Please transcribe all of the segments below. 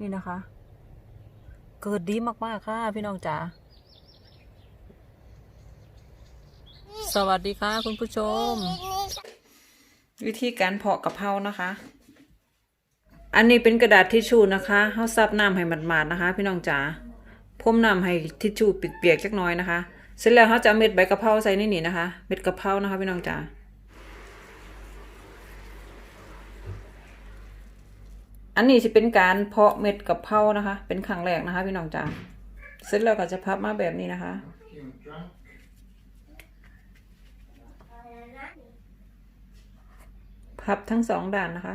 นี่นะคะ เกิดดีมาก ๆ ค่ะ พี่น้องจ๋า สวัสดีค่ะ คุณผู้ชม วิธีการเพาะกะเพรานะคะ อันนี้เป็นกระดาษทิชชู่นะคะเฮาซับน้ำให้หมาดๆนะคะ พี่น้องจ๋าพรมน้ำให้ทิชชู่เปียกๆจักน่อยนะคะ เสร็จแล้วเขาจะเอาเม็ดใบกะเพราใส่ในนี่นะคะ เม็ดกะเพรานะคะ พี่น้องจ๋า อันนี้จะเป็นการเพาะเม็ดกะเพรานะคะ เป็นครั้งแรกนะคะ พี่น้องจ๋าเสร็จแล้วก็จะพับมาแบบนี้นะคะ พับทั้งสองด้านนะคะ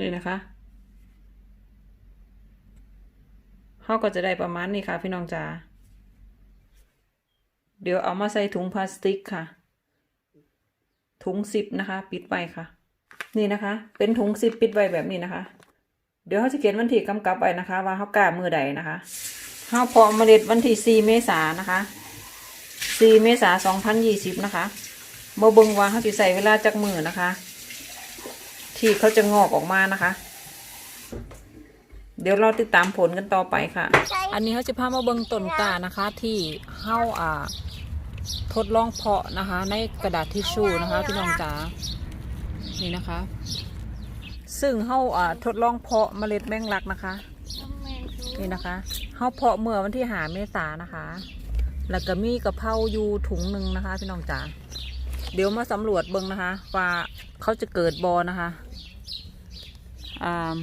นี่นะคะเขาก็จะได้ประมาณนี้ค่ะพี่น้องจ๋า เดี๋ยวเอามาใส่ถุงพลาสติกค่ะ ถุงซิปนะคะ ปิดไว้ค่ะ นี่นะคะ เป็นถุงซิปปิดไว้แบบนี้นะคะ เดี๋ยวเขาจะเขียนวันที่กำกับไว้นะคะ ว่าเขากล้ามือใดนะคะเขาพาเมล็ดวันที่4เมษายนะคะ4เมษาสองพันยน2020นะคะบ่เบิงว่าเขาจะใส่เวลาจักมือนะคะ ที่เขาจะงอกออกมานะคะ เดี๋ยวเราติดตามผลกันต่อไปค่ะ อันนี้เขาจะพามาเบิงต้นกานะคะ ที่เฮาอ่า ทดลองเพาะนะคะ ในกระดาษทิชชู่นะคะ พี่น้องจ๋านี่นะคะ ซึ่งเฮาอ่าทดลองเพาะเมล็ดแมงลักนะคะ นี่นะคะเฮาเพาะเมื่อวันที่หาเมษานะคะ แล้วก็มีกระเพราอยู่ถุงหนึ่งนะคะ พี่น้องจ๋าเดี๋ยวมาสำรวจเบิ่งนะคะ ว่าเขาจะเกิดบอนะคะอ่า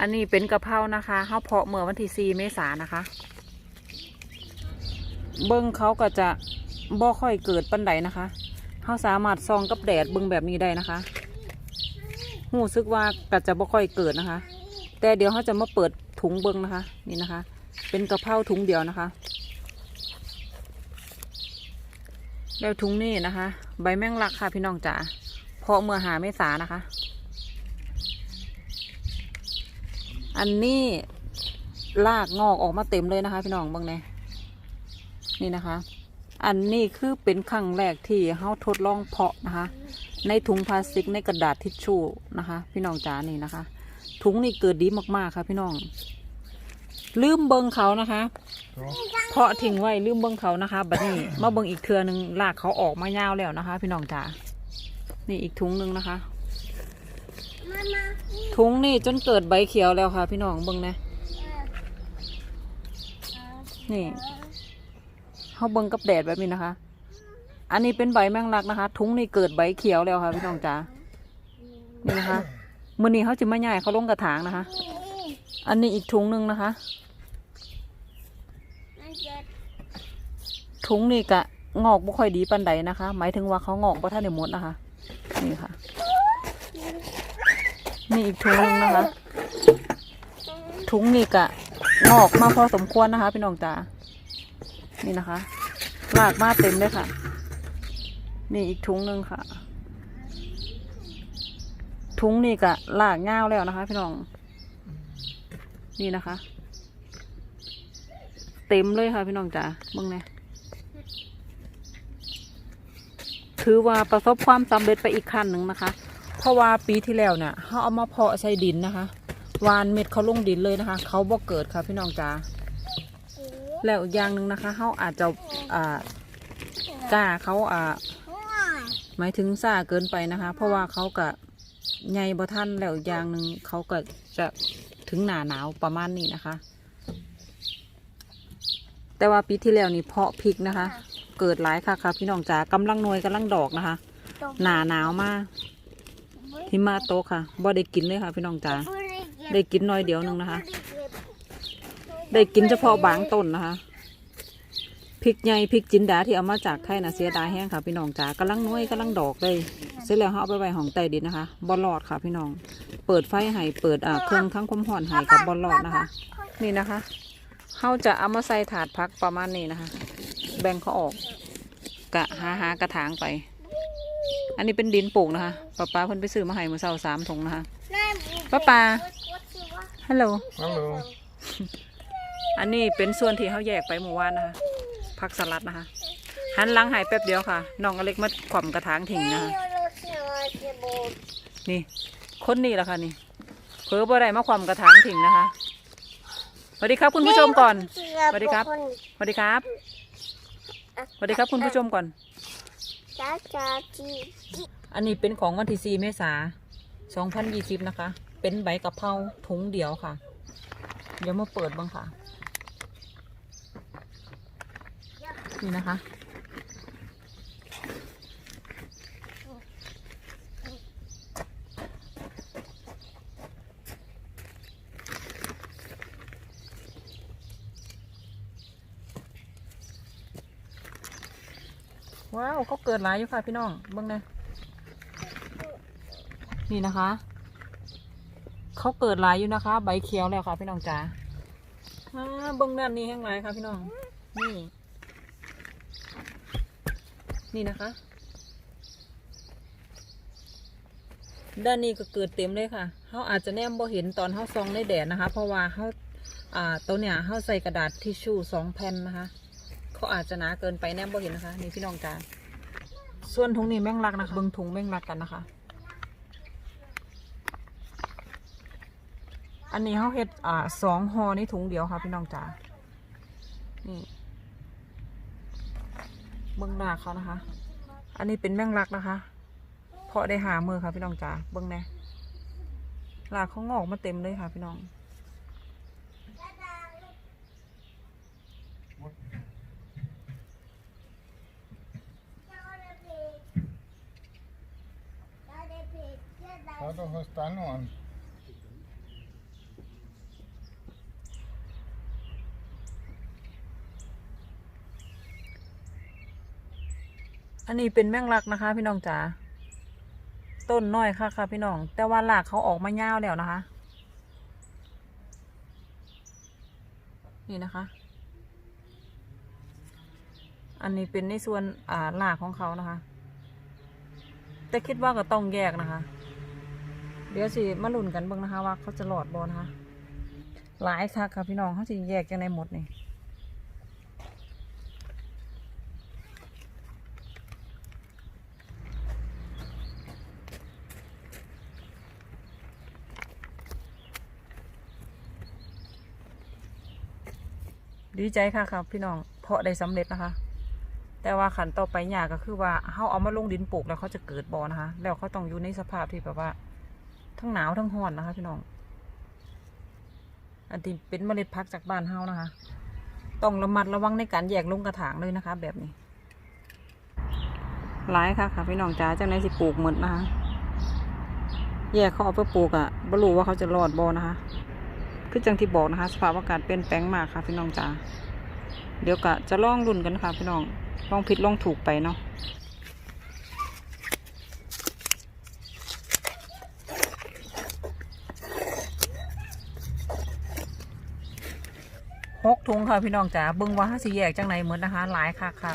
อันนี้เป็นกะเพรานะคะเขาเพาะเมื่อวันที่4เมษายนนะคะ เบิ่งเขาก็จะบ่ค่อยเกิดปันใดนะคะเขาสามารถซองกับแดดเบิ่งแบบนี้ได้นะคะหูซึกว่าก็จะบ่ค่อยเกิดนะคะ แต่เดี๋ยวเขาจะมาเปิดถุงเบิ่งนะคะ นี่นะคะ เป็นกะเพราถุงเดียวนะคะแล้วถุงนี่นะคะ ใบแมงลักค่ะพี่น้องจ๋าเพาะเมื่อหาเมษานะคะ อันนี้ลากงอกออกมาเต็มเลยนะคะ พี่น้องเบางแน่นี่นะคะ อันนี้คือเป็นครั้งแรกที่เขาทดลองเพาะนะคะ ในถุงพลาสติกในกระดาษทิชชู่นะคะ พี่น้องจ๋านี่นะคะ ถุงนี่เกิดดีมากๆค่ะ พี่น้อง ลืมเบิงเขานะคะ เพาะทิ้งไว้ลืมเบิงเขานะคะบัดนี้มาเบิงอีกเทือหนึ่งลากเขาออกมายาวแล้วนะคะ พี่น้องจ๋านี่อีกถุงหนึ่งนะคะ ถุงนี่จนเกิดใบเขียวแล้วค่ะ พี่น้องเบิงนะ นี่เขาเบิงกับแดดแบบนี้นะคะ อันนี้เป็นใบแมงลักนะคะถุงนี่เกิดใบเขียวแล้วค่ะ พี่น้องจ๋านี่นะคะมือนี้เขาจะมาใหญ่เขาลงกระถางนะคะ อันนี้อีกถุงหนึ่งนะคะ ถุงนี่กะงอกบ่ค่อยดีปันใดนะคะ หมายถึงว่าเขางอกบ่ท่านในหมดนะคะ นี่ค่ะ นี่อีกถุงหนึงนะคะ ถุงนี่กะงอกมาพอสมควรนะคะ พี่น้องจ๋านี่นะคะลากมาเต็มเลยค่ะ นี่อีกถุงหนึ่งค่ะ ถุงนี่กะลากเง่าวแล้วนะคะ พี่น้อง นี่นะคะ เต็มเลยค่ะ พี่น้องจ๋าเบิ่งแหน่ถือว่าประสบความสำเร็จไปอีกขั้นหนึ่งนะคะ เพราะว่าปีที่แล้วเนี่ยเขาเอามาเพาะใส่ดินนะคะวานเม็ดเขาลงดินเลยนะคะ เขาบ่เกิดค่ะพี่น้องจ๋าแล้วอีกอย่างหนึ่งนะคะเขาอาจจะอ่ากล้าเขาอ่าหมายถึงซ่าเกินไปนะคะ เพราะว่าเขากะใหญ่บ่ท่านแล้วอีกอย่างหนึ่งเขาก็จะถึงหนาหนาวประมาณนี้นะคะ แต่ว่าปีที่แล้วนี่เพาะพริกนะคะ เกิดหลายค่ะค่ะพี่น้องจ๋ากำลังนวยกำลังดอกนะคะ หนาหนาวมาก หิมะโตกค่ะบ่ได้กินเลยค่ะ พี่น้องจ๋าได้กินน้อยเดียวหนึ่งนะคะ ได้กินเฉพาะบางต้นนะคะพริกใหญ่พริกจินดาที่เอามาจากไทยนะเสียดายแห้งค่ะ พี่น้องจ๋ากำลังน้อยกำลังดอกเลยเสร็จแล้วเขาเอาไปไว้ห้องใต้ดินนะคะบอลลอดค่ะ พี่น้อง เปิดไฟให้เปิดอ่าเครื่องทั้งความห่อนให้กับบอลลอดนะคะ นี่นะคะเขาจะเอามาใส่ถาดพักประมาณนี้นะคะ แบ่งเขาออกกะหาหากระถางไป อันนี้เป็นดินปลูกนะคะป้าป้าเพิ่นไปซื้อมาให้เมื่อเช้าสามถุงนะคะ ป้าปาฮัลโหล Hallo. อันนี้เป็นส่วนที่เขาแยกไปเมื่อวานนะคะ ผักสลัดนะคะ หันหลังหายแป๊บเดียวค่ะ น้องอเล็กมาขวำกระถางทิ้งนะคะ นี่ คนนี้แหละค่ะนี่เพิ่อบ่ได้มาความกระถางถิ่งนะคะสวัสดีครับคุณผู้ชมก่อน สวัสดีครับ สวัสดีครับ สวัสดีครับคุณผู้ชมก่อน จ้าจ้าจีอันนี้เป็นของวันที่4เมษายน2020นะคะ เป็นใบกะเพราถุงเดียวค่ะ เดี๋ยวมาเปิดบ้างค่ะ นี่นะคะ ว้าวเขาเกิดหลายอยู่ค่ะพี่น้องเบิ่งนะนี่นะคะ เขาเกิดหลายอยู่นะคะ ใบเขียวแล้วค่ะพี่น้องจ๋าอ่าเบิ่งด้านนี้แห้งหลายค่ะพี่น้อง นี่ นี่นะคะ ด้านนี้ก็เกิดเต็มเลยค่ะเขาอาจจะแนมบ่เห็นตอนเขาซองในแดดนะคะ เพราะว่าเขาอ่าตัวเนี้ยเขาใส่กระดาษทิชชู่สองแผ่นนะคะ เขาอาจจะหนาเกินไปแนมบ่เห็นนะคะนี่พี่น้องจ๋าส่วนถุงนี้แม่งรักนะคะเบิ่งถุงแม่งรักกันนะคะ อันนี้เขาเฮ็ดอ่าสองห่อในถุงเดียวค่ะพี่น้องจ๋านี่เบิ่งหน้าเขานะคะ อันนี้เป็นแม่งรักนะคะ เพราะได้หามือค่ะพี่น้องจ๋าเบิ่งแน่ลากเขางอกมาเต็มเลยค่ะพี่น้อง Ja, då hörs det någon. อันนี้เป็นแมงลักนะคะ พี่น้องจ๋า ต้นน้อยค่ะค่ะพี่น้อง แต่ว่าหลากเขาออกมาเงาวแล้วนะคะ นี่นะคะ อันนี้เป็นในส่วนอ่าหลากของเขานะคะ แต่คิดว่าก็ต้องแยกนะคะ เดี๋ยวสิมาลุ้นกันเบิ่งนะคะ ว่าเขาจะหลอดบอนะคะหลายค่ะค่ะพี่น้องเขาจะแยกจังในหมดนี่ดีใจค่ะครับพี่น้องเพาะได้สำเร็จนะคะ แต่ว่าขันต่อไปยากก็คือว่าเขาเอามาลงดินปลูกแล้วเขาจะเกิดบอนะคะ แล้วเขาต้องอยู่ในสภาพที่แบบว่า ทั้งหนาวทั้งร้อนนะคะพี่น้อง อันที่เป็นเมล็ดพักจากบ้านเฮานะคะ ต้องระมัดระวังในการแยกลงกระถางเลยนะคะ แบบนี้ หลายค่ะค่ะพี่น้องจ๋าจังไหนสิปลูกหมดนะคะ แยกเขาเอาไปปลูกอะ่ะบรู้ว่าเขาจะรอดบอนะคะ คือจังที่บอกนะคะ สภาพอากาศเปลี่ยนแปลงมากค่ะ พี่น้องจ๋า เดี๋ยวกะจะลองรุ่นกันค่ะ พี่น้องลองผิดลองถูกไปเนาะ หกถุงค่ะพี่น้องจ๋าเบิ่งว่าห้าสีแยกจังไหนเหมือนนะคะ หลายค่ะค่ะ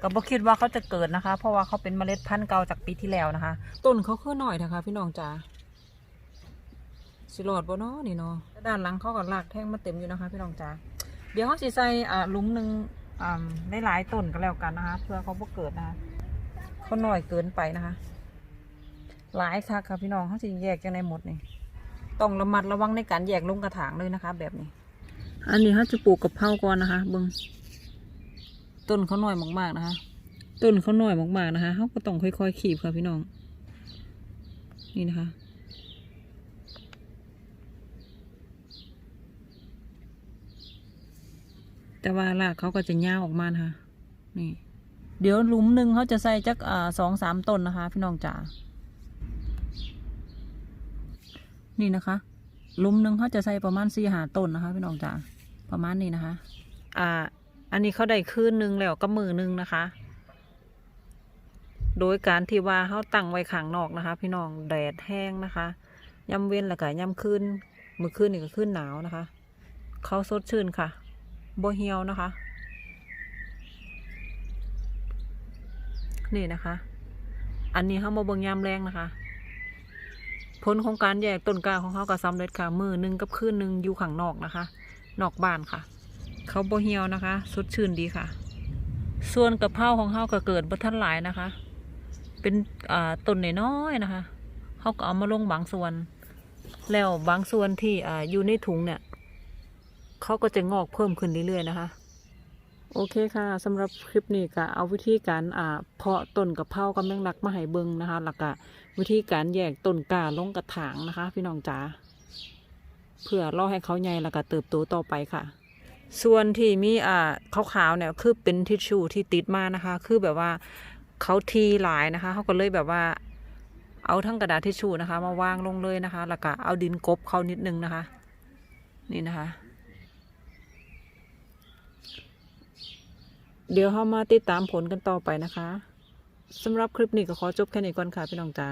ก็บ่คิดว่าเขาจะเกิดนะคะ เพราะว่าเขาเป็นเมล็ดพันธุ์เก่าจากปีที่แล้วนะคะ ต้นเขาคือหน่อยนะคะ พี่น้องจ๋าสิโหลดบ่เนาะนี่เนาะด้านหลังเขาก็ลากแท่งมาเต็มอยู่นะคะ พี่น้องจ๋าเดี๋ยวเขาสิใส่อ่าหลุมหนึ่งอ่าได้หลายต้นก็แล้วกันนะคะ เพื่อเขาบ่เกิดนะคะเขาหน่อยเกินไปนะคะ หลายค่ะค่ะพี่น้องเขาสิแยกจังในหมดนี่ต้องระมัดระวังในการแยกลงกระถางเลยนะคะ แบบนี้ อันนี้เขาจะปลูกกับเพราก่อนนะคะเบิ้งต้นเขาหน่อยมากๆนะคะ ต้นเขาหน่อยมากๆนะคะเขาก็ต้องค่อยๆขีบค่ะพี่น้อง นี่นะคะ แต่ว่ารากเขาก็จะย่าวออกมานะคะนี่เดี๋ยวหลุมหนึ่งเขาจะใส่จักอ่าสองสามต้นนะคะ พี่น้องจ๋า นี่นะคะห ลุมหนึ่งเขาจะใส่ประมาณสี่หาต้นนะคะพี่น้องจ๋าประมาณนี้นะคะ อ่า อันนี้เขาได้คืนหนึ่งแล้วก็มือหนึ่งนะคะ โดยการที่ว่าเขาตั้งไว้ข้างนอกนะคะ พี่น้องแดดแห้งนะคะย่ำเว้นแล้วก็ย่ำคืนมือคืนนี่ก็คืนหนาวนะคะเขาสดชื่นค่ะโบเฮียวนะคะ นี่นะคะ อันนี้เขามาเบิ่งยามแรงนะคะ ผลของการแยกต้นกล้าของเขาก็สำเร็จค่ะ มือหนึ่งกับคืนหนึ่งอยู่ข้างนอกนะคะ นอกบ้านค่ะ เขาโบเหี่ยวนะคะ สดชื่นดีค่ะ ส่วนกะเพราของเฮาก็เกิดบ่ทันหลายนะคะ เป็นอ่าต้นน้อยๆนะคะเฮาก็เอามาลงบางส่วน แล้วบางส่วนที่อ่าอยู่ในถุงเนี่ยเขาก็จะงอกเพิ่มขึ้นเรื่อยๆนะคะ โอเคค่ะสำหรับคลิปนี้ก็เอาวิธีการอ่าเพาะต้นกะเพรากับแมงลักมาให้เบิงนะคะแล้วก็ วิธีการแยกต้นกล้าลงกระถางนะคะ พี่น้องจ๋าเพื่อรอให้เขาใหญ่แล้วก็เติบโตต่อไปค่ะ ส่วนที่มีอ่าขาวๆเนี่ยคือเป็นทิชชู่ที่ติดมานะคะ คือแบบว่าเขาทีหลายนะคะเขาก็เลยแบบว่า เอาทั้งกระดาษทิชชู่นะคะ มาวางลงเลยนะคะ แล้วก็เอาดินกบเขานิดนึงนะคะ นี่นะคะ เดี๋ยวเรามาติดตามผลกันต่อไปนะคะ สำหรับคลิปนี้ก็ขอจบแค่นี้ก่อนค่ะพี่น้องจ๋า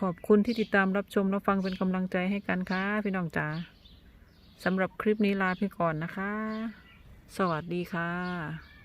ขอบคุณที่ติดตามรับชมรับฟังเป็นกำลังใจให้กันค่ะพี่น้องจ๋าสำหรับคลิปนี้ลาไปก่อนนะคะ สวัสดีค่ะ